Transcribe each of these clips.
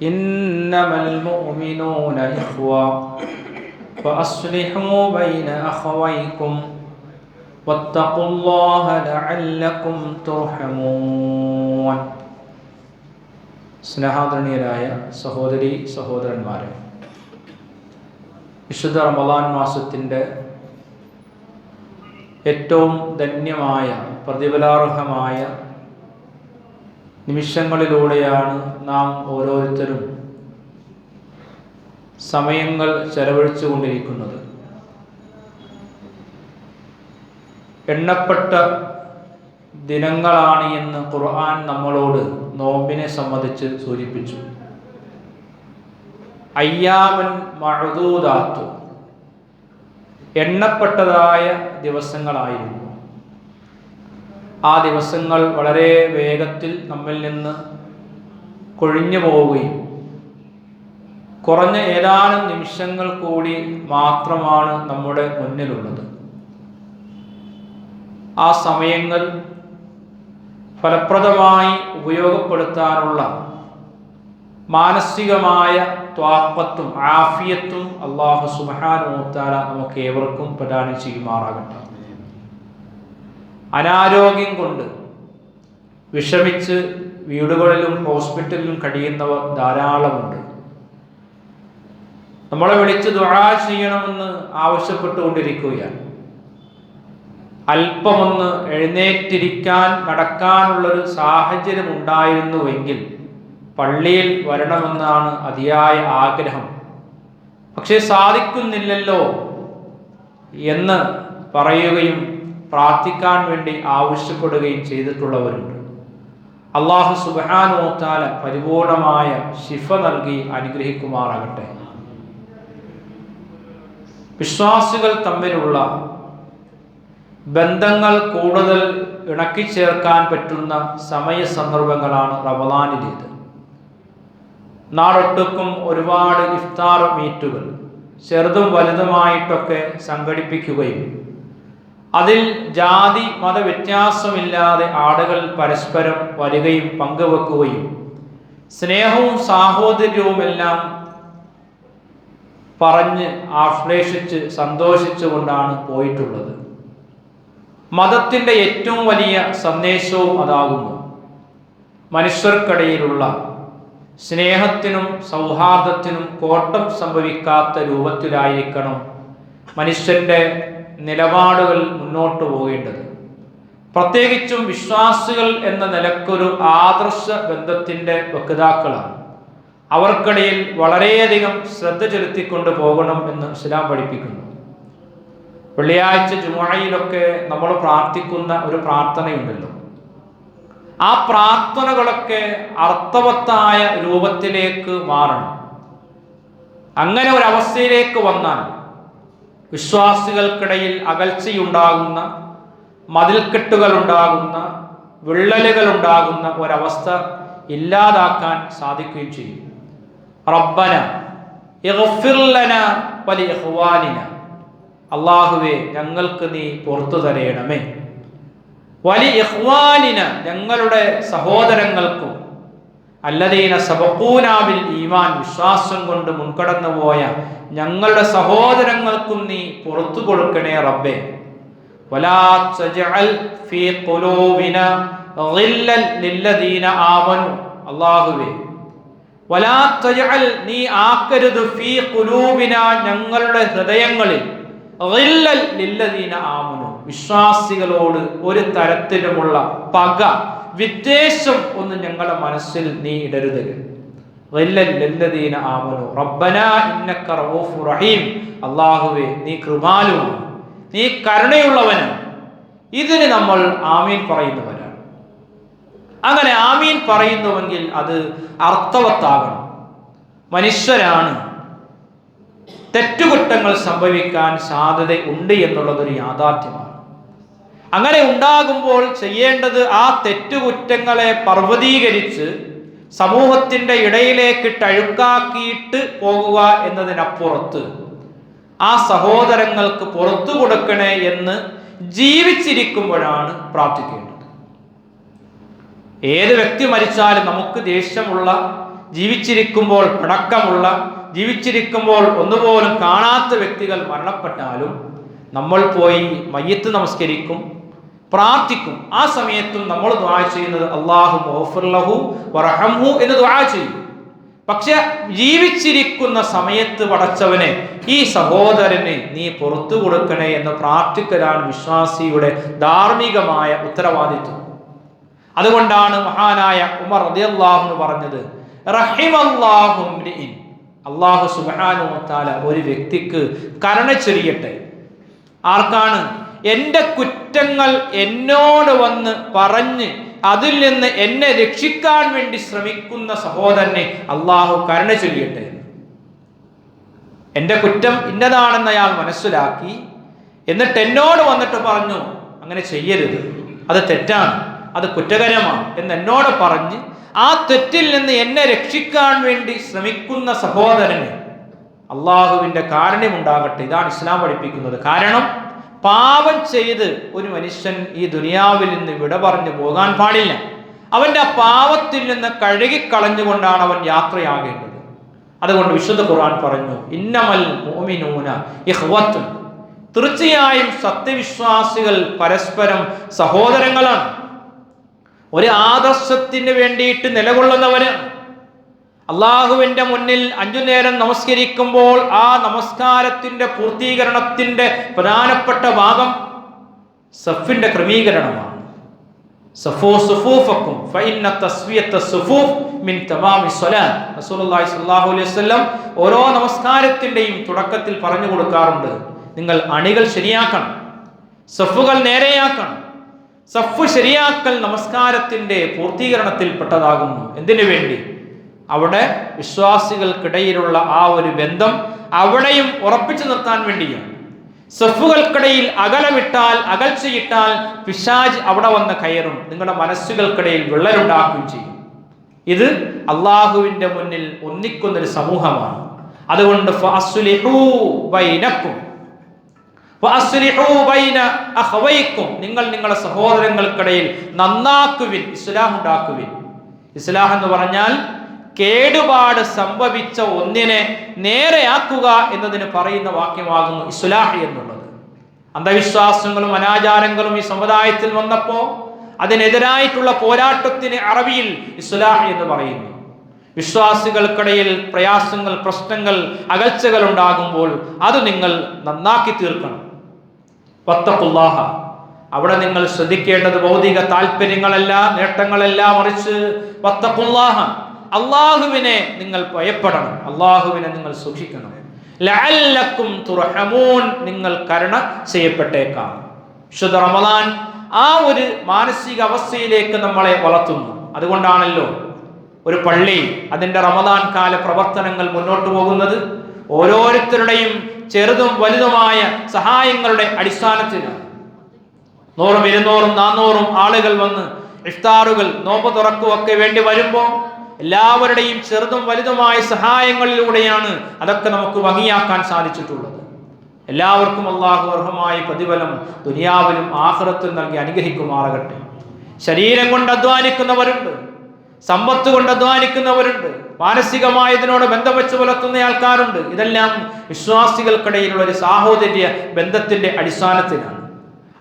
إنما المؤمنون إخوة فأصلحوا بين أخويكم واتقوا الله لعلكم ترحمون സ്നേഹാദരണീയരായ സഹോദരി സഹോദരന്മാരെ വിശുദ്ധ റമദാൻ മാസത്തിൻ്റെ ഏറ്റവും ധന്യമായ പ്രതിഫലാർഹമായ നിമിഷങ്ങളിലൂടെയാണ് നാം ഓരോരുത്തരും സമയങ്ങൾ ചെലവഴിച്ചു കൊണ്ടിരിക്കുന്നത് എണ്ണപ്പെട്ട ദിനങ്ങളാണ് എന്ന് ഖുർആൻ നമ്മളോട് നോമ്പിനെ സംബന്ധിച്ച് സൂചിപ്പിച്ചു. അയ്യാമൻ മഴുതൂതാത്തു എണ്ണപ്പെട്ടതായ ദിവസങ്ങളായിരുന്നു. ആ ദിവസങ്ങൾ വളരെ വേഗത്തിൽ നമ്മിൽ നിന്ന് കൊഴിഞ്ഞു പോവുകയും കുറഞ്ഞ ഏതാനും നിമിഷങ്ങൾ കൂടി മാത്രമാണ് നമ്മുടെ മുന്നിലുള്ളത്. ആ സമയങ്ങൾ ഫലപ്രദമായി ഉപയോഗപ്പെടുത്താനുള്ള മാനസികമായ ത്വാപ്പത്തും ആഫിയത്തും അള്ളാഹു സുബാനോത്താല നമുക്ക് ഏവർക്കും പ്രദാനം ചെയ്യുമാറാകട്ടെ. അനാരോഗ്യം കൊണ്ട് വിഷമിച്ച് വീടുകളിലും ഹോസ്പിറ്റലിലും കഴിയുന്നവർ ധാരാളമുണ്ട്. നമ്മളെ വിളിച്ച് ദുആ ചെയ്യണമെന്ന് ആവശ്യപ്പെട്ടുകൊണ്ടിരിക്കുകയാണ്. അല്പമൊന്ന് എഴുന്നേറ്റിരിക്കാൻ നടക്കാനുള്ളൊരു സാഹചര്യം ഉണ്ടായിരുന്നുവെങ്കിൽ പള്ളിയിൽ വരണമെന്നാണ് അതിയായ ആഗ്രഹം. പക്ഷേ സാധിക്കുന്നില്ലല്ലോ എന്ന് പറയുകയും പ്രാർത്ഥിക്കാൻ വേണ്ടി ആവശ്യപ്പെടുകയും ചെയ്തിട്ടുള്ളവരുണ്ട്. അള്ളാഹു സുബാനോത്താല പരിപൂർണമായ ശിഫ നൽകി അനുഗ്രഹിക്കുമാറാകട്ടെ. വിശ്വാസികൾ തമ്മിലുള്ള ബന്ധങ്ങൾ കൂടുതൽ ഇണക്കി ചേർക്കാൻ പറ്റുന്ന സമയ സന്ദർഭങ്ങളാണ് റമദാനിലേത്. നാടൊട്ടുക്കും ഒരുപാട് ഇഫ്താർ മീറ്റുകൾ ചെറുതും വലുതുമായിട്ടൊക്കെ സംഘടിപ്പിക്കുകയും അതിൽ ജാതി മത വ്യത്യാസമില്ലാതെ ആളുകൾ പരസ്പരം വരികയും പങ്കുവെക്കുകയും സ്നേഹവും സാഹോദര്യവും എല്ലാം പറഞ്ഞ് ആശ്ലേഷിച്ച് സന്തോഷിച്ചുകൊണ്ടാണ് പോയിട്ടുള്ളത്. മതത്തിന്റെ ഏറ്റവും വലിയ സന്ദേശവും അതാകുന്നു. മനുഷ്യർക്കിടയിലുള്ള സ്നേഹത്തിനും സൗഹാർദ്ദത്തിനും കോട്ടം സംഭവിക്കാത്ത രൂപത്തിലായിരിക്കണം മനുഷ്യന്റെ നിലപാടുകൾ മുന്നോട്ട് പോകേണ്ടത്. പ്രത്യേകിച്ചും വിശ്വാസികൾ എന്ന നിലക്കൊരു ആദർശ ബന്ധത്തിന്റെ വക്താക്കളാണ്. അവർക്കിടയിൽ വളരെയധികം ശ്രദ്ധ ചെലുത്തിക്കൊണ്ട് പോകണം എന്ന് ഇസ്ലാം പഠിപ്പിക്കുന്നു. വെള്ളിയാഴ്ച ജുമായിലൊക്കെ നമ്മൾ പ്രാർത്ഥിക്കുന്ന ഒരു പ്രാർത്ഥനയുണ്ടല്ലോ. ആ പ്രാർത്ഥനകളൊക്കെ അർത്ഥവത്തായ രൂപത്തിലേക്ക് മാറണം. അങ്ങനെ ഒരു അവസ്ഥയിലേക്ക് വന്നാൽ വിശ്വാസികൾക്കിടയിൽ അകൽച്ചയുണ്ടാകുന്ന മതിൽക്കെട്ടുകൾ ഉണ്ടാകുന്ന വിള്ളലുകൾ ഉണ്ടാകുന്ന ഒരവസ്ഥ ഇല്ലാതാക്കാൻ സാധിക്കുകയും ചെയ്യും. റബ്ബന ഇഗ്ഫിർലന വലി ഇഖ്വാനിന അള്ളാഹുവെ ഞങ്ങൾക്ക് നീ പുറത്തു തരയണമേ വലി ഇഖ്വാനിന ഞങ്ങളുടെ സഹോദരങ്ങൾക്കും അല്ലദീന സബക്കൂനാവിൽ ഈമാൻ വിശ്വാസം കൊണ്ട് മുൻകടന്നു പോയ ഞങ്ങളുടെ സഹോദരങ്ങൾക്കും നീ പുറത്തു കൊടുക്കണേ റബ്ബേ. നീ ആക്കരുത് ഫീ ഞങ്ങളുടെ ഹൃദയങ്ങളിൽ. വിശ്വാസികളോട് ഒരു തരത്തിലുമുള്ള പക വിദ്വേഷം ഒന്ന് ഞങ്ങളുടെ മനസ്സിൽ നീ ഇടരുത്. അല്ലാഹുവേ നീ കൃപാലുവാണ്. നീ കരുണയുള്ളവനാണ്. ഇതിന് നമ്മൾ ആമീൻ പറയുന്നവരാണ്. അങ്ങനെ ആമീൻ പറയുന്നുവെങ്കിൽ അത് അർത്ഥവത്താകണം. മനുഷ്യരാണ്. തെറ്റുകുറ്റങ്ങൾ സംഭവിക്കാൻ സാധ്യത ഉണ്ട് എന്നുള്ളതൊരു യാഥാർത്ഥ്യമാണ്. അങ്ങനെ ഉണ്ടാകുമ്പോൾ ചെയ്യേണ്ടത് ആ തെറ്റുകുറ്റങ്ങളെ പർവതീകരിച്ച് സമൂഹത്തിന്റെ ഇടയിലേക്ക് ടഴുക്കാക്കിയിട്ട് പോകുക എന്നതിനപ്പുറത്ത് ആ സഹോദരങ്ങൾക്ക് പുറത്തു കൊടുക്കണേ എന്ന് ജീവിച്ചിരിക്കുമ്പോഴാണ് പ്രാർത്ഥിക്കേണ്ടത്. ഏത് വ്യക്തി മരിച്ചാലും നമുക്ക് ദേഷ്യമുള്ള ജീവിച്ചിരിക്കുമ്പോൾ പിണക്കമുള്ള ജീവിച്ചിരിക്കുമ്പോൾ ഒന്നുപോലും കാണാത്ത വ്യക്തികൾ മരണപ്പെട്ടാലും നമ്മൾ പോയി മയ്യത്ത് നമസ്കരിക്കും പ്രാർത്ഥിക്കും. ആ സമയത്തും നമ്മൾ ദ്വാ ചെയ്യുന്നത് അള്ളാഹു മോഫുർലഹു വറഹംഹു എന്ന് ദ്വാ ചെയ്യും. പക്ഷെ ജീവിച്ചിരിക്കുന്ന സമയത്ത് പടച്ചവനെ ഈ സഹോദരനെ നീ പുറത്തു കൊടുക്കണേ എന്ന് പ്രാർത്ഥിക്കലാണ് വിശ്വാസിയുടെ ധാർമ്മികമായ ഉത്തരവാദിത്വം. അതുകൊണ്ടാണ് മഹാനായ ഉമർ റളിയല്ലാഹു പറഞ്ഞത്. അള്ളാഹു സുബ്ഹാനഹു താല ഒരു വ്യക്തിക്ക് കരുണ ചൊരിയട്ടെ. ആർക്കാണ് എന്റെ കുറ്റങ്ങൾ എന്നോട് വന്ന് പറഞ്ഞ് അതിൽ നിന്ന് എന്നെ രക്ഷിക്കാൻ വേണ്ടി ശ്രമിക്കുന്ന സഹോദരനെ അള്ളാഹു കരുണ ചൊല്ലിയിട്ട്. എന്റെ കുറ്റം ഇന്നതാണെന്ന് അയാൾ മനസ്സിലാക്കി എന്നിട്ട് എന്നോട് വന്നിട്ട് പറഞ്ഞു അങ്ങനെ ചെയ്യരുത്. അത് തെറ്റാണ്. അത് കുറ്റകരമാണ്. എന്ന് എന്നോട് പറഞ്ഞ് ആ തെറ്റിൽ നിന്ന് എന്നെ രക്ഷിക്കാൻ വേണ്ടി ശ്രമിക്കുന്ന സഹോദരന് അള്ളാഹുവിന്റെ കാരുണ്യമുണ്ടാകട്ടെ. ഇതാണ് ഇസ്ലാം പഠിപ്പിക്കുന്നത്. കാരണം പാപം ചെയ്ത് ഒരു മനുഷ്യൻ ഈ ദുനിയാവിൽ നിന്ന് വിട പറഞ്ഞു പോകാൻ പാടില്ല. അവന്റെ ആ പാവത്തിൽ നിന്ന് കഴുകിക്കളഞ്ഞുകൊണ്ടാണ് അവൻ യാത്രയാകേണ്ടത്. അതുകൊണ്ട് വിശുദ്ധ ഖുർആൻ പറഞ്ഞു ഇന്നമൽ മോമിനൂന ഇഹ്വത്തും തീർച്ചയായും സത്യവിശ്വാസികൾ പരസ്പരം സഹോദരങ്ങളാണ്. ഒരു ആദർശത്തിന് വേണ്ടിയിട്ട് നിലകൊള്ളുന്നവരാണ്. അള്ളാഹുവിന്റെ മുന്നിൽ അഞ്ചു നേരം നമസ്കരിക്കുമ്പോൾ ആ നമസ്കാരത്തിന്റെ പൂർത്തീകരണത്തിന്റെ പ്രധാനപ്പെട്ട ഭാഗം സഫിന്റെ ക്രമീകരണമാണ്. സഫൂ സുഫൂഫക്കും മിൻ റസൂലുള്ളാഹി സ്വല്ലല്ലാഹു അലൈഹി വസല്ലം ഓരോ നമസ്കാരത്തിന്റെയും തുടക്കത്തിൽ പറഞ്ഞു കൊടുക്കാറുണ്ട്. നിങ്ങൾ അണികൾ ശരിയാക്കണം. സഫുകൾ നേരെയാക്കണം. സഫ് ശരിയാക്കൽ നമസ്കാരത്തിന്റെ പൂർത്തീകരണത്തിൽപ്പെട്ടതാകുന്നു. എന്തിനു വേണ്ടി? അവിടെ വിശ്വാസികൾക്കിടയിലുള്ള ആ ഒരു ബന്ധം അവിടെയും ഉറപ്പിച്ചു നിർത്താൻ വേണ്ടിയും. സഫുകൾക്കിടയിൽ അകലമിട്ടാൽ അകൽച്ചയിട്ടാൽ പിശാജ് അവിടെ വന്ന് കയറും. നിങ്ങളുടെ മനസ്സുകൾക്കിടയിൽ വിള്ളലുണ്ടാക്കുകയും ചെയ്യും. ഇത് അള്ളാഹുവിന്റെ മുന്നിൽ ഒന്നിക്കുന്നൊരു സമൂഹമാണ്. അതുകൊണ്ട് നിങ്ങൾ നിങ്ങളുടെ സഹോദരങ്ങൾക്കിടയിൽ നന്നാക്കുവിൻ ഇസ്ലാം ഉണ്ടാക്കുവിൻ ഇസ്ലാം എന്ന് പറഞ്ഞാൽ കേടുപാട് സംഭവിച്ച ഒന്നിനെ നേരെയാക്കുക എന്നതിന് പറയുന്ന വാക്യമാകുന്നു ഇസ്ലാഹ് എന്നുള്ളത്. അന്ധവിശ്വാസങ്ങളും അനാചാരങ്ങളും ഈ സമുദായത്തിൽ വന്നപ്പോൾ അതിനെതിരായിട്ടുള്ള പോരാട്ടത്തിന് അറബിയിൽ ഇസ്ലാഹ് എന്ന് പറയുന്നു. വിശ്വാസികൾക്കിടയിൽ പ്രയാസങ്ങൾ പ്രശ്നങ്ങൾ അകൽച്ചകൾ ഉണ്ടാകുമ്പോൾ അത് നിങ്ങൾ നന്നാക്കി തീർക്കണം. വത്തഖുല്ലാഹ. അവിടെ നിങ്ങൾ ശ്രദ്ധിക്കേണ്ടത് ഭൗതിക താല്പര്യങ്ങളല്ല നേട്ടങ്ങളല്ല മറിച്ച് വത്തഖുല്ലാഹ. അള്ളാഹുവിനെ നിങ്ങൾ ഭയപ്പെടണം. അള്ളാഹുവിനെ നിങ്ങൾ സൂക്ഷിക്കണം. ലഅല്ലക്കും തുർഹമൂൻ നിങ്ങൾ കരുണ ചെയ്യപ്പെട്ടേക്കാം. വിശുദ്ധ റമദാൻ ആ ഒരു മാനസിക അവസ്ഥയിലേക്ക് നമ്മളെ വളർത്തുന്നു. അതുകൊണ്ടാണല്ലോ ഒരു പള്ളി അതിന്റെ റമദാൻ കാല പ്രവർത്തനങ്ങൾ മുന്നോട്ട് പോകുന്നത്. ഓരോരുത്തരുടെയും ചെറുതും വലുതുമായ സഹായങ്ങളുടെ അടിസ്ഥാനത്തിൽ നൂറും ഇരുന്നൂറും നാന്നൂറും ആളുകൾ വന്ന് ഇഫ്താറുകൾ നോമ്പ് തുറക്കുമൊക്കെ വേണ്ടി വരുമ്പോൾ എല്ലാവരുടെയും ചെറുതും വലുതുമായ സഹായങ്ങളിലൂടെയാണ് അതൊക്കെ നമുക്ക് ഭംഗിയാക്കാൻ സാധിച്ചിട്ടുള്ളത്. എല്ലാവർക്കും അള്ളാഹു അർഹമായ പ്രതിഫലം ദുനിയാവിലും ആഹ്റത്തും നൽകി അനുഗ്രഹിക്കുമാറകട്ടെ. ശരീരം കൊണ്ട് അധ്വാനിക്കുന്നവരുണ്ട് സമ്പത്ത് കൊണ്ട് അധ്വാനിക്കുന്നവരുണ്ട് മാനസികമായതിനോട് ബന്ധം വെച്ച് പുലർത്തുന്ന ആൾക്കാരുണ്ട്. ഇതെല്ലാം വിശ്വാസികൾക്കിടയിലുള്ള ഒരു സാഹോദര്യ ബന്ധത്തിന്റെ അടിസ്ഥാനത്തിലാണ്.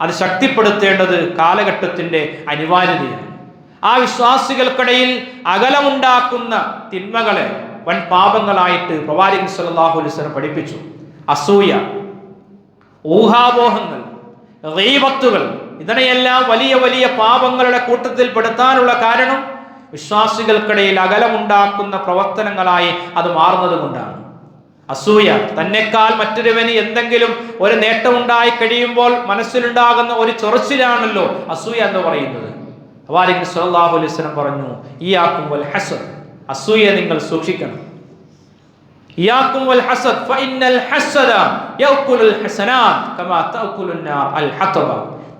അത് ശക്തിപ്പെടുത്തേണ്ടത് കാലഘട്ടത്തിന്റെ അനിവാര്യതയാണ്. ആ വിശ്വാസികൾക്കിടയിൽ അകലമുണ്ടാക്കുന്ന തിന്മകളെ വൻ പാപങ്ങളായിട്ട് പ്രവാചകൻ സല്ലല്ലാഹു അലൈഹി വസല്ലം പഠിപ്പിച്ചു. അസൂയ ഊഹാപോഹങ്ങൾ റീവത്തുകൾ ഇതിനെയെല്ലാം വലിയ വലിയ പാപങ്ങളുടെ കൂട്ടത്തിൽ പെടുത്താനുള്ള കാരണം വിശ്വാസികൾക്കിടയിൽ അകലമുണ്ടാക്കുന്ന പ്രവർത്തനങ്ങളായി അത് മാറുന്നത് കൊണ്ടാണ് അസൂയ തന്നെക്കാൾ മറ്റൊരുവന് എന്തെങ്കിലും ഒരു നേട്ടമുണ്ടായി കഴിയുമ്പോൾ മനസ്സിലുണ്ടാകുന്ന ഒരു ചൊറച്ചിലാണല്ലോ അസൂയ എന്ന് പറയുന്നത്. അവാരിക് സല്ലല്ലാഹു അലൈഹി വസല്ലം പറഞ്ഞു ഈ വൽ ഹസദ്. അസൂയ നിങ്ങൾ സൂക്ഷിക്കണം.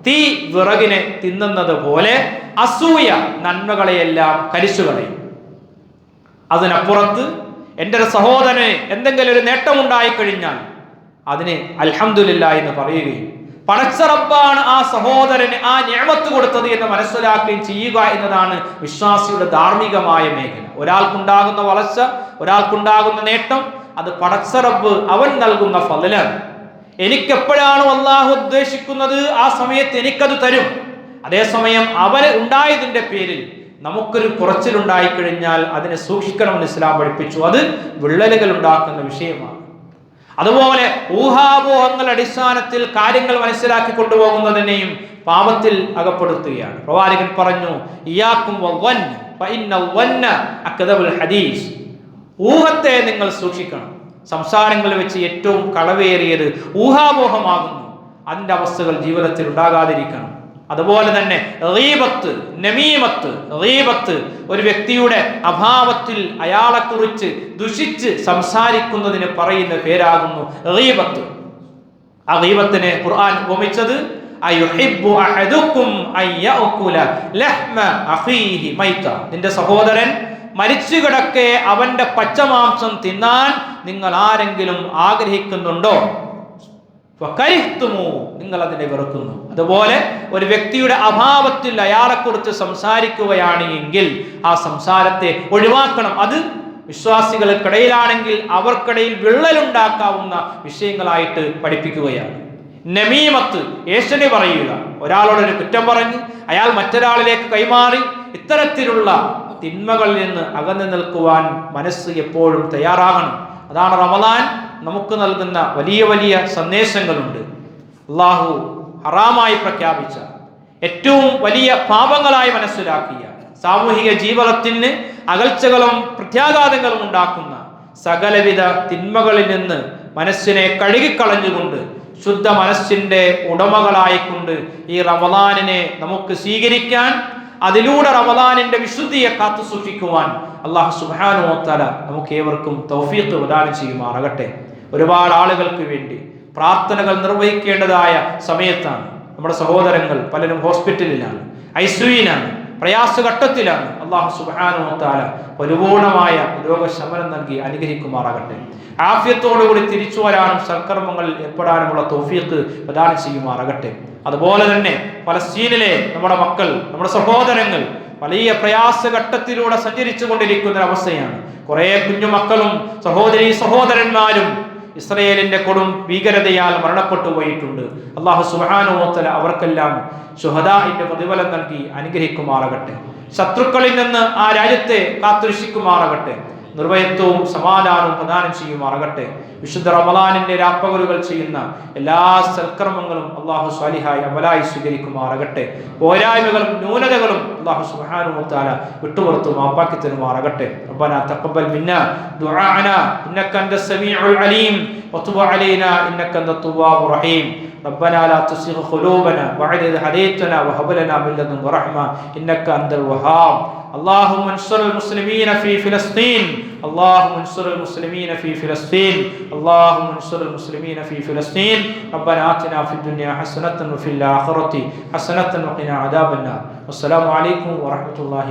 തീ വിറകിനെ തിന്നുന്നത് പോലെ അസൂയ നന്മകളെയെല്ലാം കരിച്ചു കളയും. അതിനപ്പുറത്ത് എന്റെ ഒരു സഹോദരന് എന്തെങ്കിലും ഒരു നേട്ടമുണ്ടായിക്കഴിഞ്ഞാൽ അതിന് അൽഹംദുലില്ല എന്ന് പറയുകയും പടച്ച റബ്ബാണ് ആ സഹോദരന് ആ ഞാമത്ത് കൊടുത്തത് എന്ന് മനസ്സിലാക്കുകയും ചെയ്യുക എന്നതാണ് വിശ്വാസിയുടെ ധാർമ്മികമായ മേഖല. ഒരാൾക്കുണ്ടാകുന്ന വളർച്ച ഒരാൾക്കുണ്ടാകുന്ന നേട്ടം അത് പടച്ചറപ്പ് അവൻ നൽകുന്ന ഫലാണ് എനിക്കെപ്പോഴാണ് അള്ളാഹു ഉദ്ദേശിക്കുന്നത്? ആ സമയത്ത് എനിക്കത് തരും. അതേസമയം അവന് ഉണ്ടായതിന്റെ പേരിൽ നമുക്കൊരു കുറച്ചിലുണ്ടായി കഴിഞ്ഞാൽ അതിനെ സൂക്ഷിക്കണമെന്ന് ഇസ്ലാം പഠിപ്പിച്ചു. അത് വിള്ളലുകൾ ഉണ്ടാക്കുന്ന വിഷയമാണ്. അതുപോലെ ഊഹാപോഹങ്ങളുടെ അടിസ്ഥാനത്തിൽ കാര്യങ്ങൾ മനസ്സിലാക്കി കൊണ്ടുപോകുന്നതിനെയും പാപത്തിൽ അകപ്പെടുത്തുകയാണ്. പ്രവാചകൻ പറഞ്ഞു ഇയാക്കും ഹദീസ്. ഊഹത്തെ നിങ്ങൾ സൂക്ഷിക്കണം. സംസാരങ്ങളിൽ വെച്ച് ഏറ്റവും കളവേറിയത് ഊഹാമോഹമാകുന്നു അതിന്റെ അവസ്ഥകൾ ജീവിതത്തിൽ ഉണ്ടാകാതിരിക്കണം. അതുപോലെ തന്നെ റീബത്ത് നമീമത്ത് റീബത്ത് ഒരു വ്യക്തിയുടെ അഭാവത്തിൽ അയാളെക്കുറിച്ച് ദുഷിച്ച് സംസാരിക്കുന്നതിന് പറയുന്ന പേരാകുന്നു റീബത്ത്. ആ റീബത്തിനെ ഖുർആൻ ഉപമിച്ചത് നിന്റെ സഹോദരൻ മരിച്ചു കിടക്കെ അവന്റെ പച്ചമാംസം തിന്നാൻ നിങ്ങൾ ആരെങ്കിലും ആഗ്രഹിക്കുന്നുണ്ടോ? നിങ്ങൾ അതിനെ വെറുക്കുന്നു. അതുപോലെ ഒരു വ്യക്തിയുടെ അഭാവത്തിൽ അയാളെക്കുറിച്ച് സംസാരിക്കുകയാണ് എങ്കിൽ ആ സംസാരത്തെ ഒഴിവാക്കണം. അത് വിശ്വാസികൾക്കിടയിലാണെങ്കിൽ അവർക്കിടയിൽ വിള്ളലുണ്ടാക്കാവുന്ന വിഷയങ്ങളായിട്ട് പഠിപ്പിക്കുകയാണ്. നമീമത്ത് ഏശനെ പറയുക. ഒരാളോടൊരു കുറ്റം പറഞ്ഞ് അയാൾ മറ്റൊരാളിലേക്ക് കൈമാറി ഇത്തരത്തിലുള്ള തിന്മകളിൽ നിന്ന് അകന്നു നിൽക്കുവാൻ മനസ്സ് എപ്പോഴും തയ്യാറാകണം. അതാണ് റമദാൻ. നമുക്ക് നൽകുന്ന വലിയ വലിയ സന്ദേശങ്ങളുണ്ട്. അള്ളാഹു ഹറാമായി പ്രഖ്യാപിച്ച ഏറ്റവും വലിയ പാപങ്ങളായി മനസ്സിലാക്കിയ സാമൂഹിക ജീവിതത്തിന് അകൽച്ചകളും പ്രത്യാഘാതങ്ങളും ഉണ്ടാക്കുന്ന സകലവിധ തിന്മകളിൽ നിന്ന് മനസ്സിനെ കഴുകിക്കളഞ്ഞുകൊണ്ട് ശുദ്ധ മനസ്സിന്റെ ഉടമകളായിക്കൊണ്ട് ഈ റമദാനിനെ നമുക്ക് സ്വീകരിക്കാൻ അതിലൂടെ റമദാനിന്റെ വിശുദ്ധിയെ കാത്തു സൂക്ഷിക്കുവാൻ അള്ളാഹു സുബാനുമോത്തല നമുക്ക് ഏവർക്കും തൗഫീഖ് പ്രദാനം ചെയ്യുമാറാകട്ടെ. ഒരുപാട് ആളുകൾക്ക് വേണ്ടി പ്രാർത്ഥനകൾ നിർവഹിക്കേണ്ടതായ സമയത്താണ് നമ്മുടെ സഹോദരങ്ങൾ പലരും ഹോസ്പിറ്റലിലാണ് ഐസുവിനാണ് പ്രയാസഘട്ടത്തിലാണ് അള്ളാഹു സുബാനുമോത്താല പരിപൂർണമായ രോഗശമനം നൽകി അനുഗ്രഹിക്കുമാറാകട്ടെ. ആഫ്യത്തോടുകൂടി തിരിച്ചു വരാനും സൽക്കർമ്മങ്ങളിൽ ഏർപ്പെടാനുമുള്ള തോഫിയത്ത് പ്രദാനം ചെയ്യുമാറാകട്ടെ. അതുപോലെ തന്നെ പലസ്തീനിലെ നമ്മുടെ മക്കൾ നമ്മുടെ സഹോദരങ്ങൾ വലിയ പ്രയാസഘട്ടത്തിലൂടെ സഞ്ചരിച്ചു കൊണ്ടിരിക്കുന്ന അവസ്ഥയാണ് കുറെ കുഞ്ഞുമക്കളും സഹോദരി സഹോദരന്മാരും ഇസ്രയേലിന്റെ കൊടും ഭീകരതയാൽ മരണപ്പെട്ടു പോയിട്ടുണ്ട്. അള്ളാഹു സുഹാനോത്തല അവർക്കെല്ലാം ശുഹദാഹിന്റെ പ്രതിഫലം നൽകി അനുഗ്രഹിക്കുമാറാകട്ടെ. ശത്രുക്കളിൽ നിന്ന് ആ രാജ്യത്തെ കാത്തുരക്ഷിക്കുമാറാകട്ടെ. നിർഭയത്വവും സമാധാനവും പ്രദാനം ചെയ്യുമാറാകട്ടെ വിശുദ്ധ റമലാനിന്റെ രാപ്പകലുകൾ ചെയ്യുന്ന എല്ലാ സൽക്കർമ്മങ്ങളും അള്ളാഹു സ്വാലിഹായി അമലായി സ്വീകരിക്കുമാറാകട്ടെ പോരായ്മകളും ന്യൂനതകളും അള്ളാഹു സുബ്ഹാനഹു വിട്ടുപുറത്തു മാപ്പാക്കി തരുമാറാകട്ടെ ربنا تقبل منا دعاءنا انك انت السميع العليم وتب علينا انك انت التواب الرحيم ربنا لا تزغ قلوبنا بعد إذ هديتنا وهب لنا من لدنك رحمة إنك أنت الوهاب اللهم انصر المسلمين في فلسطين. اللهم انصر المسلمين في فلسطين. اللهم انصر المسلمين في فلسطين. ربنا آتنا في الدنيا حسنة وفي الآخرة حسنة وقنا عذاب النار. والسلام عليكم ورحمة الله